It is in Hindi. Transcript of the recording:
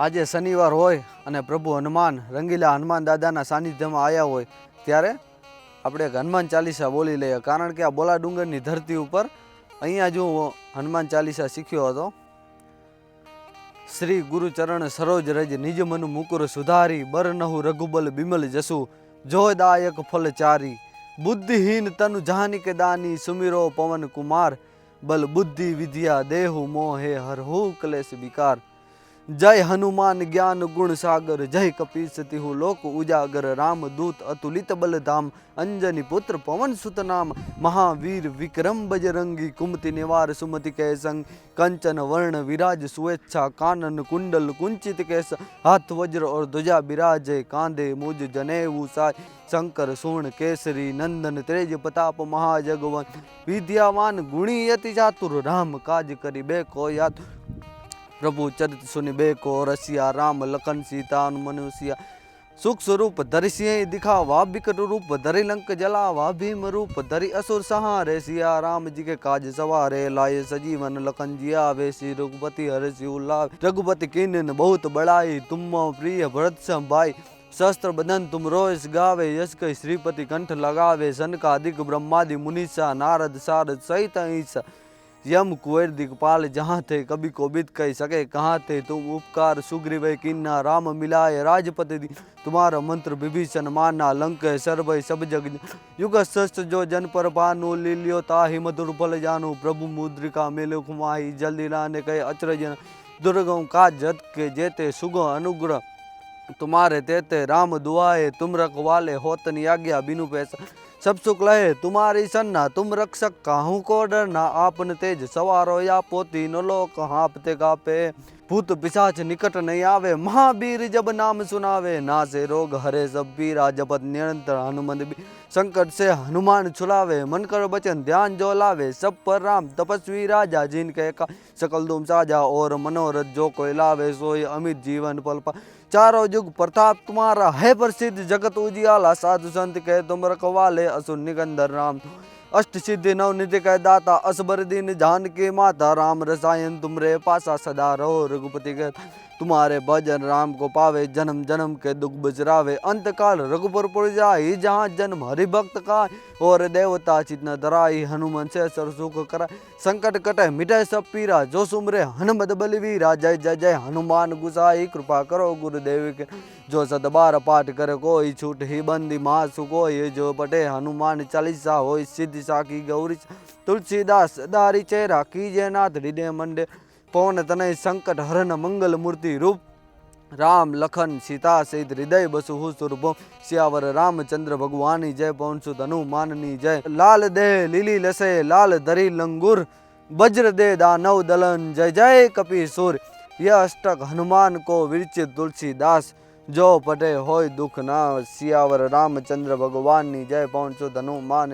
આજે શનિવાર હોય અને પ્રભુ હનુમાન, રંગીલા હનુમાન દાદાના સાનિધ્યમાં આવ્યા હોય, ત્યારે આપણે એક હનુમાન ચાલીસા બોલી લઈએ. કારણ કે આ બોલા ડુંગરની ધરતી ઉપર અહીંયા જ હું હનુમાન ચાલીસા શીખ્યો હતો. શ્રી ગુરુચરણ સરોજ રજ નિજ મનુ મુકુર સુધારી, બર નહુ રઘુબલ બિમલ જસુ જોદાયક ફલ ચારી. બુદ્ધિહીન તનુ જાનિક દાની, સુમિરો પવન કુમાર, બલ બુદ્ધિ વિદ્યા દેહુ મોહે હરહુ કલેશ વિકાર. जय हनुमान ज्ञान गुण सागर, जय कपीस तिहु लोक उजागर, राम दूत अतुलित बल धाम अंजनी पुत्र पवन सुत नाम, महावीर विक्रम बजरंगी, कुमति निवार सुमति के संग कंचन वर्ण विराज स्वेच्छा, कानन कुंडल कुंचित केस, हाथ वज्र और ध्वजा विराज, कांधे मुज जनेऊ साय शंकर सुवर्ण केसरी, नंदन तेज प्रताप महाजगवन, विद्यावान गुणी यति चातुर राम काज करी बे को यातुर चरित सुनि बेको रसिया, राम, लखन, सीता मनुष्या सुख स्वरूप धरि सिंह दिखावा विकट रूप धरि लंक जलावा भीम रूप धरि असुर सहारे सिया। राम जी के काज सवारे, लाए सजीवन लखन जिया आवे श्री रघुपति हर उल्लाभ रघुपति कीन बहुत बड़ाई तुम प्रिय भरत भाई शस्त्र बदन तुम रोष गावे, यश कई श्रीपति कंठ लगावे। सन का सनकादिक ब्रह्मादि मुनिषा नारद सारद सहित ईसा। यम कुएर दिगपाल, जहाँ थे कभी को बिद कह सके, कहाँ थे तुम उपकार सुग्रीव किन्ना राम मिलाए राजपति दी। तुम्हारा मंत्र विभीषण माना, लंक सर्व सब जग युग शस्त्र जो जन पर पानु लीलियो ताहि मधुर फल जानु। प्रभु मुद्रिका मेलो कुमाही जल्दी लाने कहे अचरज दुर्गम का जत के जेते सुगो अनुग्रह। तुम्हारे तेते राम दुआए तुम रखवाले होतन आज्ञा बिनु पैसा सब सुख लहे तुम्हारी सन्ना तुम रक्षक काहू को डरना आपन तेज सवारो या पोती नो लोक हाँपते कापे भूत पिशाच निकट नहीं आवे। महावीर जब नाम सुनावे ना से रोग हरे सब पीरा जपत निरंतर हनुमंत भी संकट से हनुमान छुलावे। मन कर बचन ध्यान जो लावे, सब पर राम तपस्वी राजा, जिनके का सकल दुम साजा और मनोरथ जो कोई लावे, सोई अमित जीवन पल पा चारों युग प्रताप तुम्हारा है प्रसिद्ध जगत उजियाला, साधु संत कहे तुम रखवाले, असुर निकंदर राम। अष्ट सिद्धि नव निधि कह दाता असबर दिन जान के माता राम रसायन तुमरे पासा सदा रहो रघुपति के तुम्हारे भजन राम को पावे, जन्म जन्म के दुख बजरावे अंत काल रघुपुर पुर जाई, जहाँ जन्म हरि भक्त का और देवता चित्न धराई हनुमान से सर सुख कराए संकट कटे, मिटे सब पीरा, जो सुमरे हनुमत बलवीरा। जय जय जय, हनुमान गुसाई, कृपा करो गुरुदेव के। जो सतबार पाठ कर कोई छूट ही बंदी मासु कोई, जो पटे हनुमान चालीसा हो सिद्धि साकी गौरी तुलसीदास दारी चेहरा कीजे नाथ हृदय मंडे, पवन तनय, संकट हरन मंगल मूर्ति रूप राम लखन सीता सहित हृदय बसु सुरभो सियावर रामचंद्र भगवानी जय पवन सुत हनुमाननी जय लाल दे लीली लसे लाल दरी लंगुर वज्र दे दानव दलन जय जय कपी सुर यह अष्टक हनुमान को विरचित तुलसीदास जो पटे होय दुख ना सियावर रामचंद्र भगवान नी जय पवन सुत हनुमान